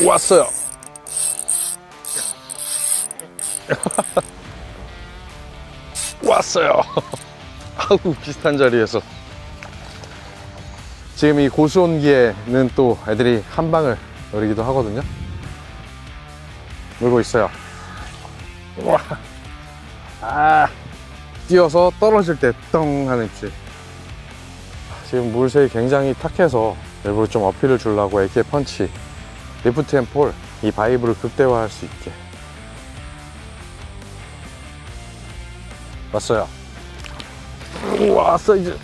왔어요. 왔어요. 아우 비슷한 자리에서 지금 이 고수온기에는 또 애들이 한 방을 노리기도 하거든요. 놀고 있어요. 와, 아, 뛰어서 떨어질 때 떵 하는 입질. 지금 물색이 굉장히 탁해서 일부러 좀 어필을 주려고 AK 펀치, 리프트 앤 폴, 이 바이브를 극대화할 수 있게. 왔어요. 우와, 사이즈.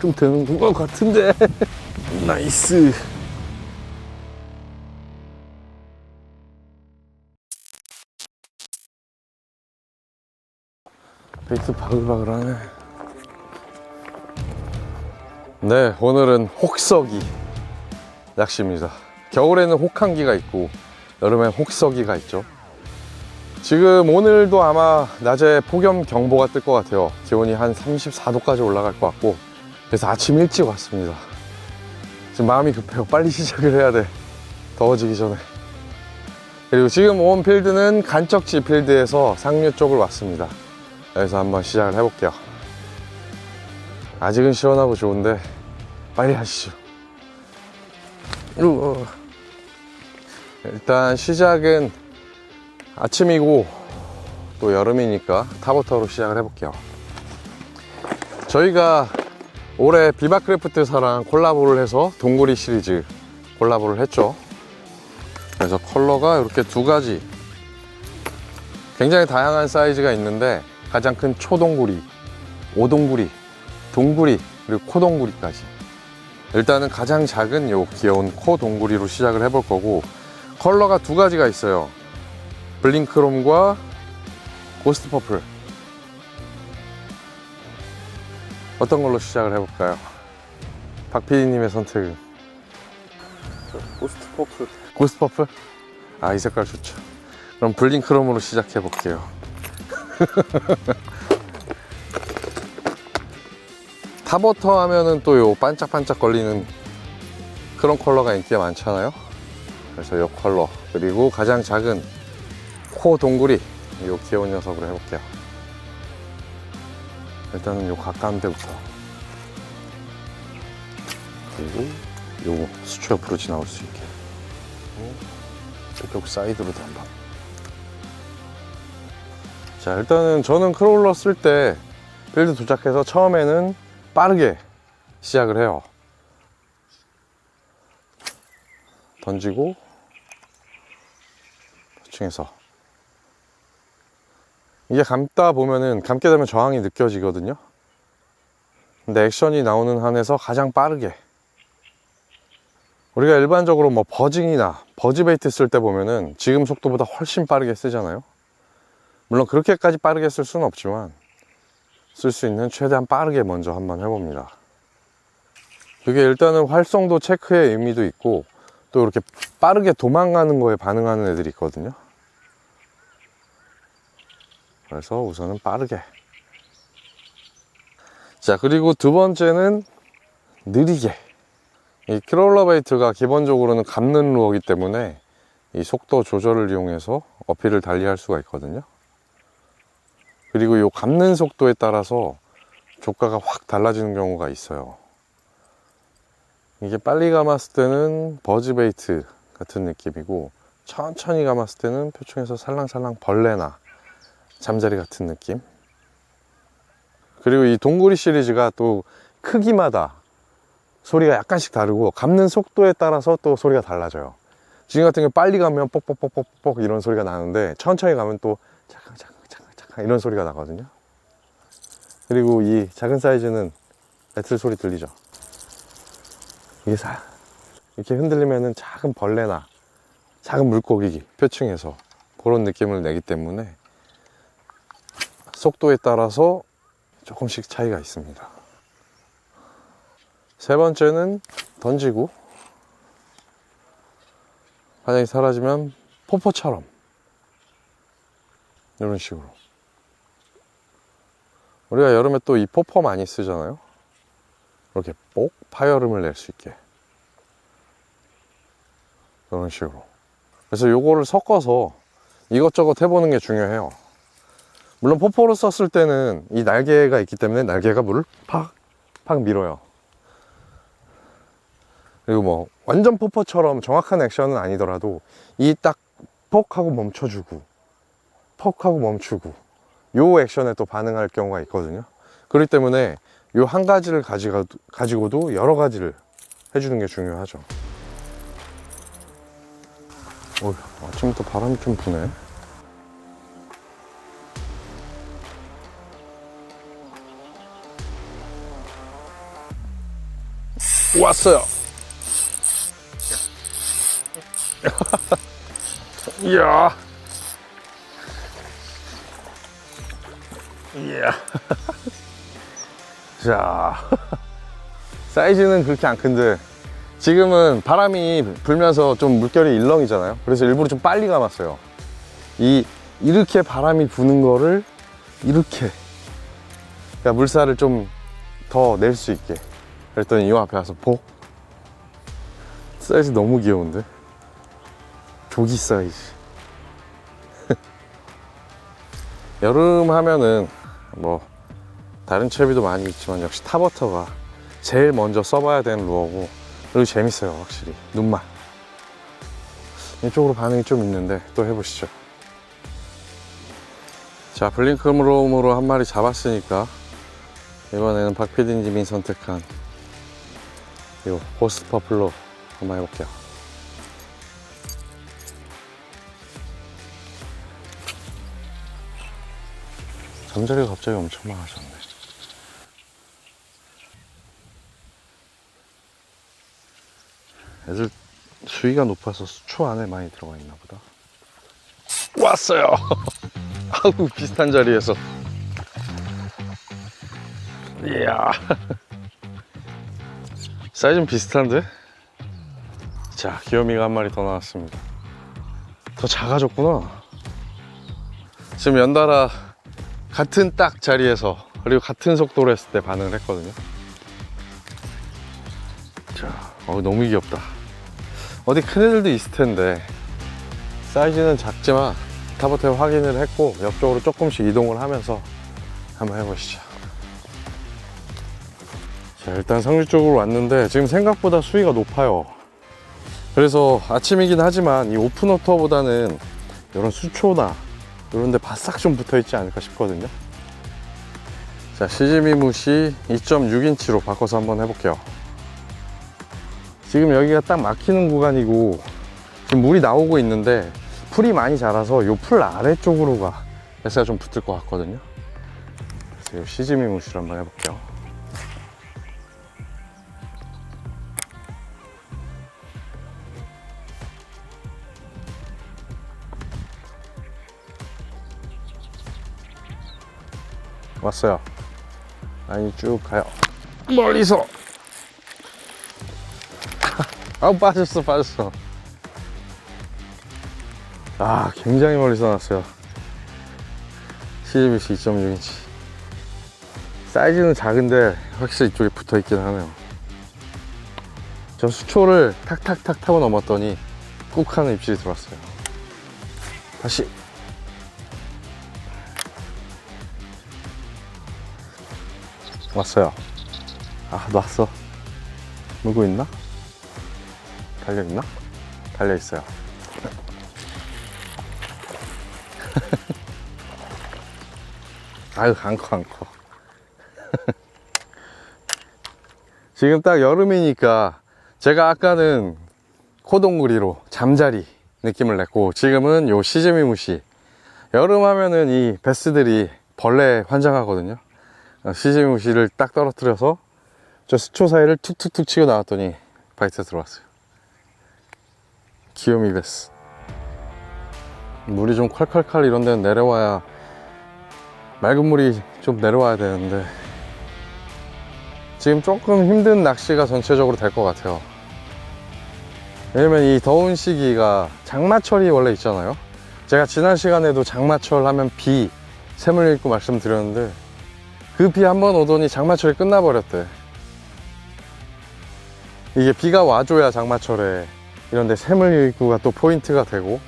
좀 되는 것 같은데. 나이스. 베이스 바글바글하네. 네, 오늘은 혹서기 낚시입니다. 겨울에는 혹한기가 있고, 여름엔 혹서기가 있죠. 지금 오늘도 아마 낮에 폭염 경보가 뜰 것 같아요. 기온이 한 34도까지 올라갈 것 같고, 그래서 아침 일찍 왔습니다. 지금 마음이 급해요. 빨리 시작을 해야 돼. 더워지기 전에. 그리고 지금 온 필드는 간척지 필드에서 상류 쪽을 왔습니다. 여기서 한번 시작을 해볼게요. 아직은 시원하고 좋은데 빨리 하시죠. 우와. 일단 시작은 아침이고 또 여름이니까 타버터로 시작을 해볼게요. 저희가 올해 비바크래프트사랑 콜라보를 해서 동구리 시리즈 콜라보를 했죠. 그래서 컬러가 이렇게 두 가지 굉장히 다양한 사이즈가 있는데 가장 큰 초동구리, 오동구리, 동구리, 그리고 코동구리까지. 일단은 가장 작은 요 귀여운 코동구리로 시작을 해볼 거고, 컬러가 두 가지가 있어요. 블링크롬과 고스트 퍼플. 어떤 걸로 시작을 해볼까요? 박 PD님의 선택은? 고스트 퍼플 고스트 퍼플? 아, 이 색깔 좋죠. 그럼 블링크롬으로 시작해 볼게요. 타버터 하면은 또 요 반짝반짝 걸리는 그런 컬러가 인기가 많잖아요. 그래서 요 컬러 그리고 가장 작은 코 동굴이 요 귀여운 녀석으로 해볼게요. 일단은 요 가까운 데부터 그리고 요 수초 옆으로 지나올 수 있게. 저쪽 사이드로도 한번. 자 일단은 저는 크롤러 쓸 때 필드 도착해서 처음에는 빠르게 시작을 해요. 던지고 층에서. 이게 감다 보면은 감게 되면 저항이 느껴지거든요. 근데 액션이 나오는 한에서 가장 빠르게. 우리가 일반적으로 뭐 버징이나 버즈베이트 쓸 때 보면은 지금 속도보다 훨씬 빠르게 쓰잖아요. 물론 그렇게까지 빠르게 쓸 수는 없지만 쓸 수 있는 최대한 빠르게 먼저 한번 해봅니다. 그게 일단은 활성도 체크의 의미도 있고 또 이렇게 빠르게 도망가는 거에 반응하는 애들이 있거든요 그래서 우선은 빠르게. 자 그리고 두 번째는 느리게. 이 크롤러 베이트가 기본적으로는 감는 루어이기 때문에 이 속도 조절을 이용해서 어필을 달리할 수가 있거든요. 그리고 이 감는 속도에 따라서 조가가 확 달라지는 경우가 있어요. 이게 빨리 감았을 때는 버즈 베이트 같은 느낌이고 천천히 감았을 때는 표층에서 살랑살랑 벌레나 잠자리 같은 느낌? 그리고 이 동구리 시리즈가 또 크기마다 소리가 약간씩 다르고 감는 속도에 따라서 또 소리가 달라져요. 지금 같은 경우 빨리 가면 뻑뻑뻑뻑뻑 이런 소리가 나는데 천천히 가면 또 차강 차강 차강 차강 이런 소리가 나거든요. 그리고 이 작은 사이즈는 배틀 소리 들리죠? 이게 사 이렇게 흔들리면은 작은 벌레나 작은 물고기 표층에서 그런 느낌을 내기 때문에 속도에 따라서 조금씩 차이가 있습니다 세 번째는 던지고 바닥이 사라지면 포포처럼 이런 식으로 우리가 여름에 또 이 포퍼 많이 쓰잖아요 이렇게 뽁 파열음을 낼 수 있게 이런 식으로. 그래서 요거를 섞어서 이것저것 해보는 게 중요해요. 물론 포포로 썼을 때는 이 날개가 있기 때문에 날개가 물을 팍, 팍 밀어요. 그리고 뭐 완전 포포처럼 정확한 액션은 아니더라도 이 딱 퍽 하고 멈춰주고 퍽 하고 멈추고 요 액션에 또 반응할 경우가 있거든요. 그렇기 때문에 요 한 가지를 가지고, 가지고도 여러 가지를 해주는 게 중요하죠. 어, 아침부터 바람이 좀 부네. 왔어요. 이야. 이야. 자. 사이즈는 그렇게 안 큰데 지금은 바람이 불면서 좀 물결이 일렁이잖아요. 그래서 일부러 좀 빨리 감았어요. 이 이렇게 바람이 부는 거를 이렇게 그러니까 물살을 좀 더 낼 수 있게 그랬더니 이 앞에 와서 복 사이즈 너무 귀여운데? 조기 사이즈. 여름 하면은 뭐 다른 채비도 많이 있지만 역시 타버터가 제일 먼저 써봐야 되는 루어고. 그리고 재밌어요 확실히. 눈만. 이쪽으로 반응이 좀 있는데 또 해보시죠. 자 블링크롬으로 한 마리 잡았으니까 이번에는 박 PD님이 선택한 이 호스 퍼 플로 한번 해볼게요 잠자리가 갑자기 엄청 많아졌네 애들 수위가 높아서 수초 안에 많이 들어가 있나 보다. 왔어요. 아우 비슷한 자리에서. 이야. 사이즈는 비슷한데? 자, 귀요미가 한 마리 더 나왔습니다. 더 작아졌구나. 지금 연달아 같은 딱 자리에서 그리고 같은 속도로 했을 때 반응을 했거든요. 자, 어, 너무 귀엽다. 어디 큰 애들도 있을 텐데 사이즈는 작지만 타버템 확인을 했고 옆쪽으로 조금씩 이동을 하면서 한번 해보시죠. 자, 일단 상류 쪽으로 왔는데 지금 생각보다 수위가 높아요. 그래서 아침이긴 하지만 이 오픈워터보다는 이런 수초나 이런 데 바싹 좀 붙어 있지 않을까 싶거든요. 자, 시즈미 무시 2.6인치로 바꿔서 한번 해볼게요. 지금 여기가 딱 막히는 구간이고 지금 물이 나오고 있는데 풀이 많이 자라서 요풀 아래쪽으로 가 에스가 좀 붙을 것 같거든요 그래서 요 시즈미 무시를 한번 해볼게요 왔어요. 라인이 쭉 가요. 멀리서. 아우 빠졌어 빠졌어. 아 굉장히 멀리서 나왔어요. CGBC 2.6인치. 사이즈는 작은데 확실히 이쪽에 붙어 있긴 하네요. 저 수초를 탁탁탁 타고 넘었더니 꾹 하는 입질이 들어왔어요. 다시 왔어요 아 놨어 물고 있나? 달려 있나? 달려 있어요. 아유, 안 커, 안 커. 지금 딱 여름이니까 제가 아까는 코동구리로 잠자리 느낌을 냈고 지금은 요 시즈미 무시 여름 하면은 이 베스들이 벌레 환장하거든요. 어, 시즈미 무시를 딱 떨어뜨려서 저 수초 사이를 툭툭툭 치고 나왔더니 바이트 들어왔어요. 귀요미 베스. 물이 좀 콸콸콸 이런 데는 내려와야 맑은 물이 좀 내려와야 되는데 지금 조금 힘든 낚시가 전체적으로 될 것 같아요. 왜냐면 이 더운 시기가 장마철이 원래 있잖아요. 제가 지난 시간에도 장마철 하면 비 샘을 읽고 말씀드렸는데 그 비 한 번 오더니 장마철이 끝나버렸대. 이게 비가 와줘야 장마철에 이런데 새물 유입구가 또 포인트가 되고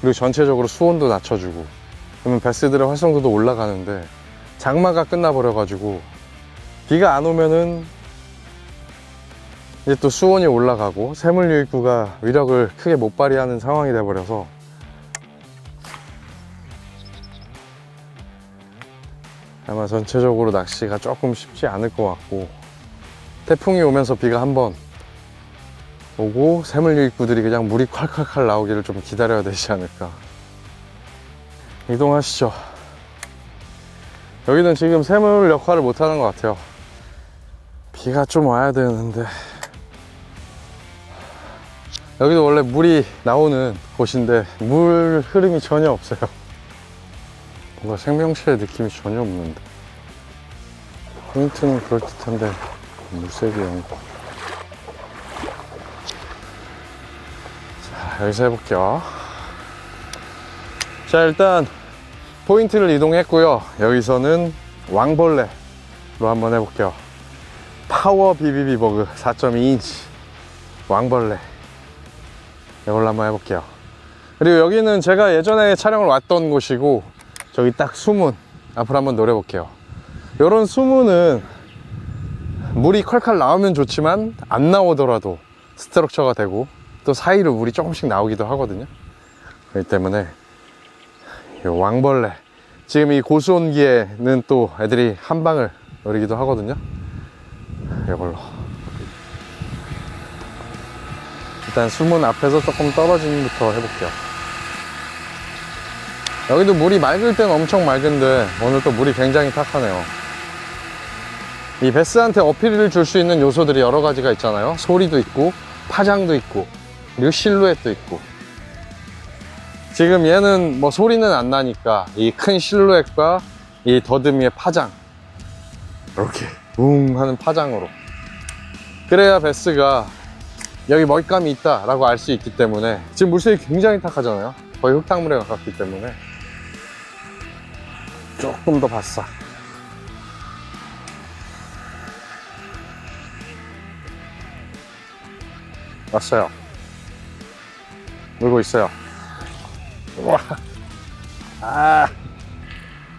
그리고 전체적으로 수온도 낮춰주고 그러면 베스들의 활성도도 올라가는데 장마가 끝나버려가지고 비가 안 오면은 이제 또 수온이 올라가고 새물 유입구가 위력을 크게 못 발휘하는 상황이 돼버려서 아마 전체적으로 낚시가 조금 쉽지 않을 것 같고 태풍이 오면서 비가 한번 오고 새물 유입구들이 그냥 물이 콸콸콸 나오기를 좀 기다려야 되지 않을까. 이동하시죠. 여기는 지금 새물 역할을 못하는 것 같아요. 비가 좀 와야 되는데. 여기도 원래 물이 나오는 곳인데 물 흐름이 전혀 없어요 뭔가 생명체의 느낌이 전혀 없는데. 포인트는 그럴듯한데 물색이 영 자, 여기서 해볼게요. 자 일단 포인트를 이동했고요. 여기서는 왕벌레로 한번 해볼게요. 파워 비비비 버그 4.2인치. 왕벌레. 이걸로 한번 해볼게요. 그리고 여기는 제가 예전에 촬영을 왔던 곳이고 저기 딱 수문 앞으로 한번 노려볼게요. 이런 수문은 물이 컬컬 나오면 좋지만 안 나오더라도 스트럭처가 되고 또 사이로 물이 조금씩 나오기도 하거든요. 그렇기 때문에 이 왕벌레 지금 이 고수온기에는 또 애들이 한 방을 노리기도 하거든요. 이걸로. 일단 수문 앞에서 조금 떨어짐부터 해볼게요 여기도 물이 맑을 땐 엄청 맑은데 오늘 또 물이 굉장히 탁하네요. 이 베스한테 어필을 줄 수 있는 요소들이 여러 가지가 있잖아요. 소리도 있고 파장도 있고 그리고 실루엣도 있고. 지금 얘는 뭐 소리는 안 나니까 이 큰 실루엣과 이 더듬이의 파장. 이렇게 웅 하는 파장으로. 그래야 베스가 여기 먹잇감이 있다 라고 알 수 있기 때문에 지금 물색이 굉장히 탁하잖아요. 거의 흙탕물에 가깝기 때문에 조금 더 바싹 왔어요. 물고 있어요. 우와. 아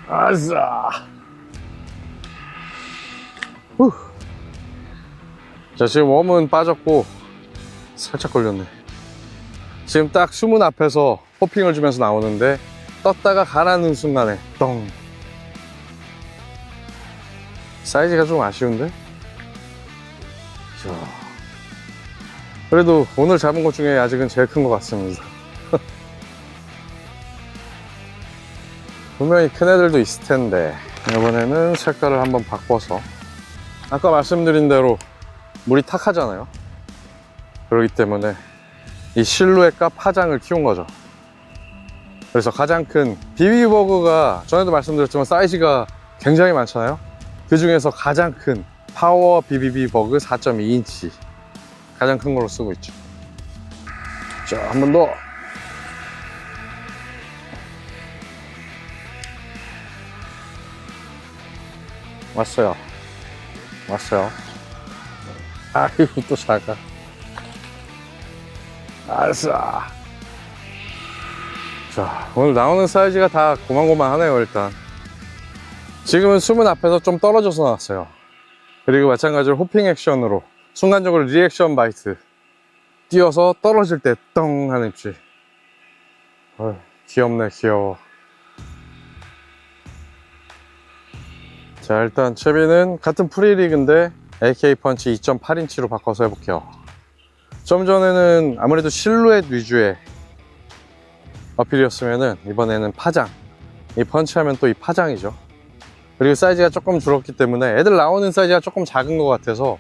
아싸. 후. 자 지금 웜은 빠졌고 살짝 걸렸네. 지금 딱 수문 앞에서 호핑을 주면서 나오는데 떴다가 가라는 순간에 똥 사이즈가 좀 아쉬운데? 자. 그래도 오늘 잡은 것 중에 아직은 제일 큰 것 같습니다. 분명히 큰 애들도 있을 텐데 이번에는 색깔을 한번 바꿔서. 아까 말씀드린 대로 물이 탁하잖아요. 그렇기 때문에 이 실루엣과 파장을 키운 거죠. 그래서 가장 큰 비비버그가 전에도 말씀드렸지만 사이즈가 굉장히 많잖아요 그 중에서 가장 큰 파워 비비비 버그 4.2인치 가장 큰 걸로 쓰고 있죠. 자 한 번 더. 왔어요. 왔어요. 아이고 또 작아 알았어 자 오늘 나오는 사이즈가 다 고만고만하네요 일단 지금은 수문 앞에서 좀 떨어져서 나왔어요. 그리고 마찬가지로 호핑 액션으로 순간적으로 리액션 바이트. 뛰어서 떨어질 때 떵 하는 입질 어휴, 귀엽네 귀여워. 자 일단 채비는 같은 프리리그인데 AK 펀치 2.8인치로 바꿔서 해볼게요. 좀 전에는 아무래도 실루엣 위주의 어필이었으면은 이번에는 파장. 이 펀치하면 또 이 파장이죠 그리고 사이즈가 조금 줄었기 때문에 애들 나오는 사이즈가 조금 작은 것 같아서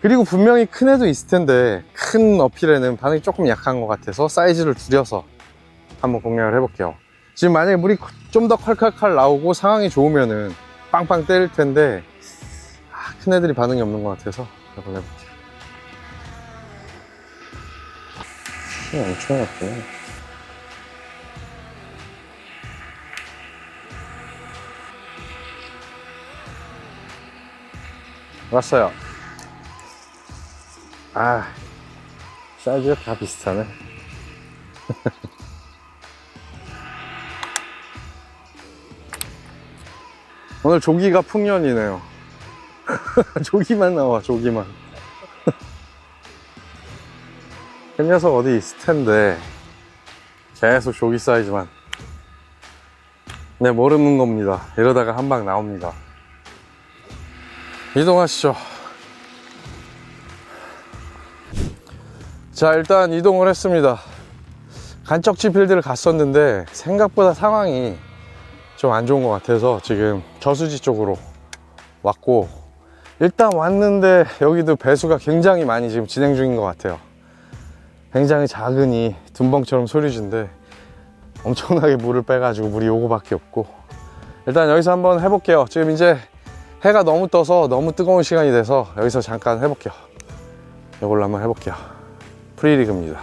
그리고 분명히 큰 애도 있을 텐데 큰 어필에는 반응이 조금 약한 것 같아서 사이즈를 줄여서 한번 공략을 해볼게요. 지금 만약에 물이 좀더 콸콸콸 나오고 상황이 좋으면은 빵빵 때릴 텐데 아, 큰 애들이 반응이 없는 것 같아서 이걸 해볼게요. 엄청 났구나 왔어요 아 사이즈가 다 비슷하네. 오늘 조기가 풍년이네요. 조기만 나와, 조기만. 그 녀석 어디 있을 텐데. 계속 조기 사이즈만. 네, 모르는 겁니다. 이러다가 한 방 나옵니다. 이동하시죠. 자, 일단 이동을 했습니다. 간척지 필드를 갔었는데 생각보다 상황이 좀 안 좋은 것 같아서 지금 저수지 쪽으로 왔고 일단 왔는데 여기도 배수가 굉장히 많이 지금 진행 중인 것 같아요. 굉장히 작은 이 둔벙처럼 소리준데 엄청나게 물을 빼가지고 물이 요거밖에 없고 일단 여기서 한번 해볼게요. 지금 이제 해가 너무 떠서 너무 뜨거운 시간이 돼서 여기서 잠깐 해볼게요. 이걸로 한번 해볼게요. 프리리그입니다.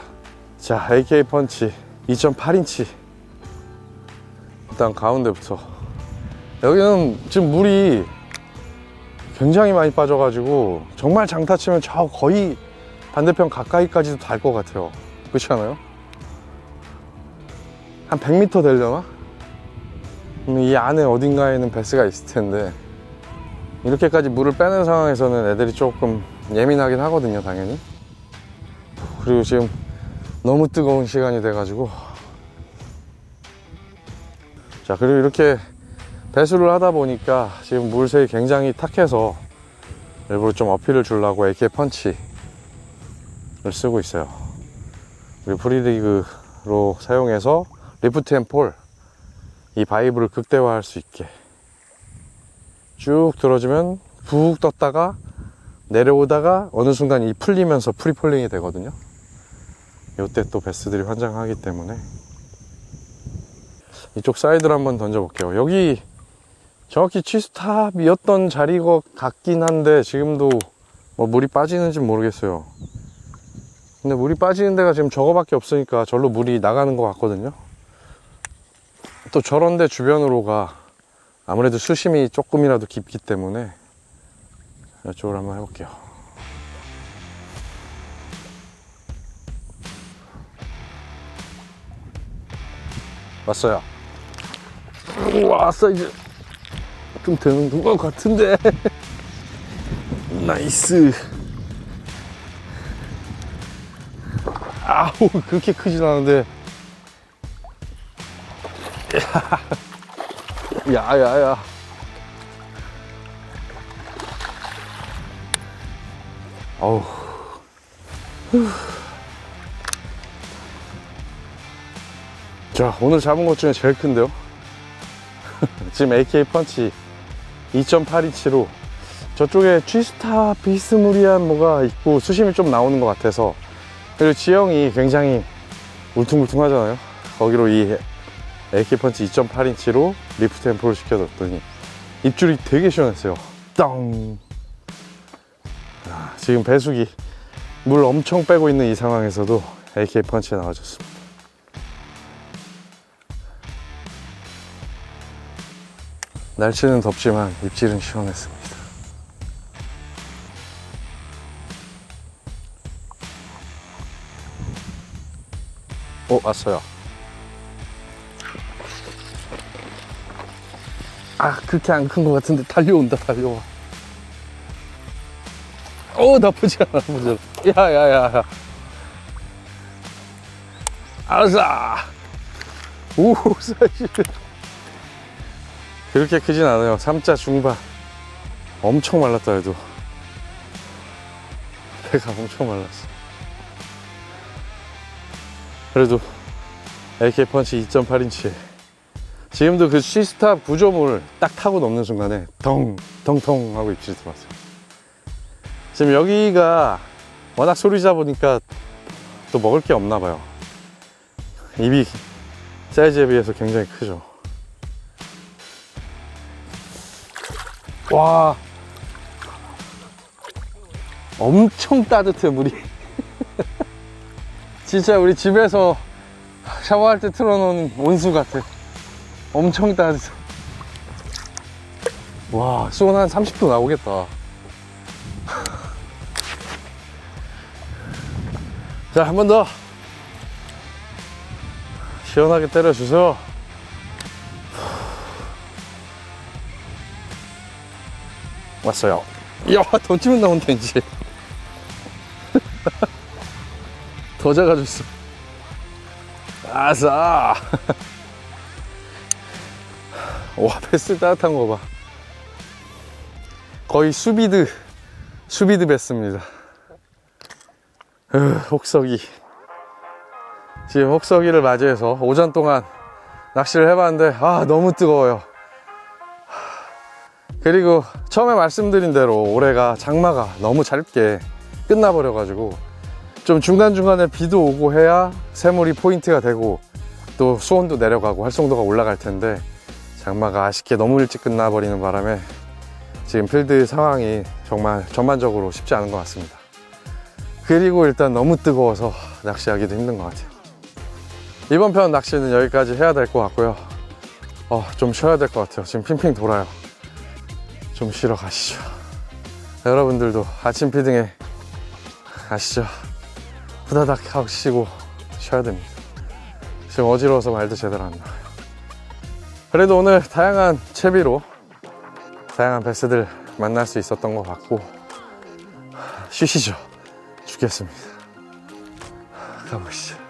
자, AK 펀치 2.8인치. 일단 가운데부터. 여기는 지금 물이 굉장히 많이 빠져가지고 정말 장타 치면 저 거의 반대편 가까이까지도 달 것 같아요. 그렇지 않아요? 한 100m 되려나? 음, 이 안에 어딘가에는 베스가 있을 텐데 이렇게까지 물을 빼는 상황에서는 애들이 조금 예민하긴 하거든요, 당연히. 그리고 지금 너무 뜨거운 시간이 돼가지고. 자 그리고 이렇게 배수를 하다 보니까 지금 물색이 굉장히 탁해서 일부러 좀 어필을 주려고 AK 펀치를 쓰고 있어요. 그리고 프리리그로 사용해서 리프트 앤 폴 이 바이브를 극대화할 수 있게 쭉 들어주면 푹 떴다가 내려오다가 어느 순간 이 풀리면서 프리폴링이 되거든요 이때 또 베스들이 환장하기 때문에 이쪽 사이드를 한번 던져볼게요. 여기 정확히 취스탑이었던 자리 것 같긴 한데 지금도 뭐 물이 빠지는지 모르겠어요. 근데 물이 빠지는 데가 지금 저거밖에 없으니까 절로 물이 나가는 것 같거든요. 또 저런 데 주변으로가 아무래도 수심이 조금이라도 깊기 때문에 이쪽으로 한번 해볼게요. 왔어요. 우와, 사이즈. 좀 되는 것 같은데. 나이스. 아우, 그렇게 크진 않은데. 야, 야, 야. 어우. 자 오늘 잡은 것 중에 제일 큰데요 지금 AK 펀치 2.8인치로 저쪽에 G스타 비스무리한 뭐가 있고 수심이 좀 나오는 것 같아서 그리고 지형이 굉장히 울퉁불퉁하잖아요 거기로 이 AK 펀치 2.8인치로 리프트 템포를 시켜줬더니 입줄이 되게 시원했어요 땅 아, 지금 배수기 물 엄청 빼고 있는 이 상황에서도 AK 펀치가 나와줬습니다 날씨는 덥지만 입질은 시원했습니다. 오, 왔어요. 아, 그렇게 안 큰 것 같은데 달려온다, 달려와. 오, 나쁘지 않아, 나쁘지 않아. 야, 야, 야, 야. 아싸! 오, 사실. 그렇게 크진 않아요. 3자 중반. 엄청 말랐다 해도. 배가 엄청 말랐어. 그래도 AK 펀치 2.8인치에 지금도 그 시스탑 구조물을 딱 타고 넘는 순간에 덩, 덩덩 하고 입질이 들어왔어요. 지금 여기가 워낙 소리자 보니까 또 먹을 게 없나 봐요. 입이 사이즈에 비해서 굉장히 크죠. 와 엄청 따뜻해 물이 진짜 우리 집에서 샤워할 때 틀어놓은 온수 같아 엄청 따뜻해 와 수온 한 30도 나오겠다 자, 한 번 더. 시원하게 때려주세요. 왔어요. 야, 던지면 나온다, 이제. 더 작아졌어. 아싸! 와, 베스 따뜻한 거 봐. 거의 수비드, 수비드 베스입니다. 으, 혹서기. 지금 혹서기를 맞이해서 오전 동안 낚시를 해봤는데, 아, 너무 뜨거워요. 그리고 처음에 말씀드린 대로 올해가 장마가 너무 짧게 끝나버려가지고 좀 중간중간에 비도 오고 해야 새물이 포인트가 되고 또 수온도 내려가고 활성도가 올라갈 텐데 장마가 아쉽게 너무 일찍 끝나버리는 바람에 지금 필드 상황이 정말 전반적으로 쉽지 않은 것 같습니다. 그리고 일단 너무 뜨거워서 낚시하기도 힘든 것 같아요. 이번 편 낚시는 여기까지 해야 될 것 같고요. 어, 좀 쉬어야 될 것 같아요. 지금 핑핑 돌아요. 좀 쉬러 가시죠. 여러분들도 아침 피딩에 가시죠. 후다닥 하고 쉬고 쉬어야 됩니다. 지금 어지러워서 말도 제대로 안 나와요. 그래도 오늘 다양한 채비로 다양한 베스들 만날 수 있었던 것 같고 쉬시죠. 죽겠습니다. 가보시죠.